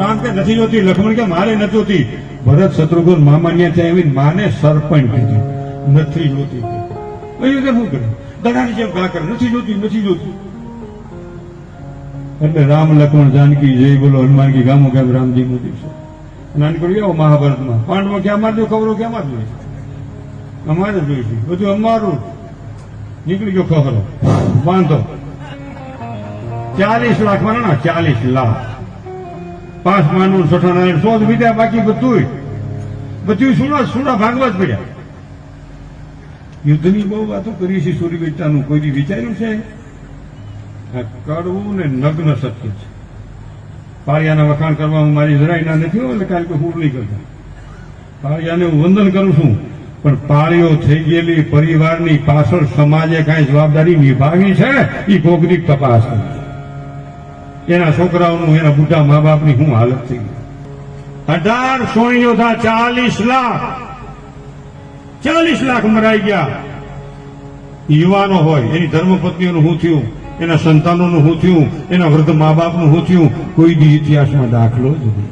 રામ કે નથી જોતી, લક્ષ્મણ કે મારે નથી જોતી. ભરત શત્રુઘ્ન મામાન્ય ત્યાં એવી માને સરપંચ કીધી. નથી જોતી. અહીં કે શું કરે દડાની જેમ ઘા કરે. નથી જોતી નથી જોતી. એટલે રામ લક્ષ્મણ જાનકી જય બોલો, હનુમાન કી ગામો કેમ રામજી નું દિવસે નાનકડી આવો મહાભારતમાં. પાંડવો ક્યાં મારજો, કૌરવ ક્યાં મારજો? અમારે જોઈશું બધું અમારું નીકળી ગયો ખબરો વાંધો. ચાલીસ લાખમાં ના, ચાલીસ લાખ. પાંચ માનું છઠ્ઠા નારાયણ સો જ બાકી બધું બધું સુડા સુડા ભાગવા જ પડ્યા યુદ્ધની બહુ વાતો કરી છે સૂર્યવેટાનું કોઈ વિચાર્યું છે? કડવું ને નગ્ન સત્ય છે. પાળિયાના વખાણ કરવામાં મારી જરાય ના નથી હોય કાલે કોઈ હું નહીં કરતા. પાળિયાને હું વંદન કરું છું, પણ પાળીઓ થઈ ગયેલી પરિવારની પાછળ સમાજે કાંઈ જવાબદારી નિભાવી છે? એ કોકની તપાસ કરી. એના છોકરાઓનું, એના બુઢા મા બાપની શું હાલત થઈ ગઈ. અઢાર સોણીઓ ચાલીસ લાખ. ચાલીસ લાખ મરાઈ ગયા. યુવાનો હોય, એની ધર્મપત્નીઓનું શું થયું, એના સંતાનોનું શું થયું, એના વૃદ્ધ મા બાપનું શું થયું, કોઈ બી ઇતિહાસમાં દાખલો જ નહીં.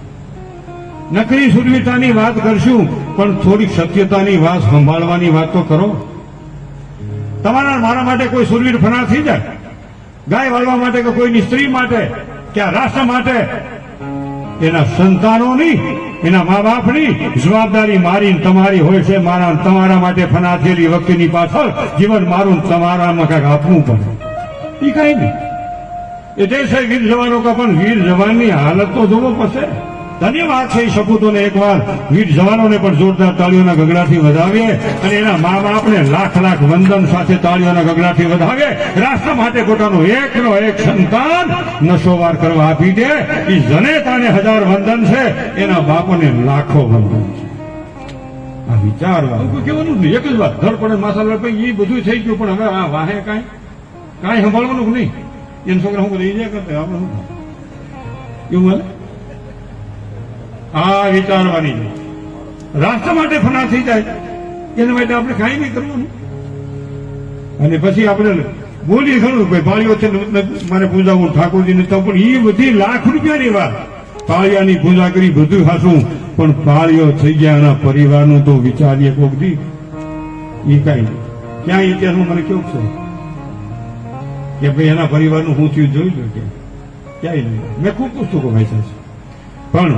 નકરી સુરવીતાની વાત કરશું, પણ થોડીક સત્યતાની વાત સંભાળવાની વાત તો કરો. તમારા, મારા માટે કોઈ સુરવીર ફનાર થઈ જાય? ગાય વાળવા માટે કે કોઈની સ્ત્રી માટે, કે આ રાષ્ટ્ર માટે, એના સંતાનોની, એના મા બાપની જવાબદારી મારી તમારી હોય છે, મારા તમારા માટે ફનાથેલી વ્યક્તિની પાછળ જીવન મારું તમારામાં કંઈક આપવું પડે. એ કઈ નહીં. એ દેશ છે વીર જવાનો પણ વીર જવાનની હાલત તો જોવો પડશે. ધન્યવાદ છે સપૂતોને એકવાર. વીર જવાનોને પણ જોરદાર તાળીઓના ગગડાથી વધાવીએ અને એના મા બાપને લાખ લાખ વંદન સાથે તાળીઓના ગગડાથી વધાવીએ. રાષ્ટ્ર માટે પોતાનો એકનો એક સંતાન નશોવાર કરવા આપી દે. એ જનેતાને હજાર વંદન છે. એના બાપોને લાખો વંદન છે. આ વિચારવા કેવાનું એક જ વાત. ધડપડે માથા લડપે એ બધું થઈ ગયું. પણ હવે આ વાહે કાંઈ? કાંઈ સંભાળવાનું નહીં? એમ છોકરા હું બધા ઈજા કરતા. આપણે શું એવું હાલે? આ વિચારવાની. રાષ્ટ્ર માટે ફના થઈ જાય. એના માટે આપણે કાંઈ નહીં કરવાનું. અને પછી આપણે બોલીએ ખરું, ભાઈ, પાળીઓ છે મારે પૂજાવું ઠાકોરજીને તો પણ એ બધી લાખ રૂપિયાની વાત પાળિયાની પૂજા કરી બધું હાસું પણ પાળીઓ થઈ ગયા એના પરિવારનું તો વિચારીએ કોક દી. એ કાંઈ ક્યાં ઇતિહાસમાં મને કેવું છે? કે ભાઈ, એના પરિવારનું હું થયું જોઈ લો કે. ક્યાંય નહીં. મેં ખૂબ પુસ્તકો વાંચ્યા છે. પણ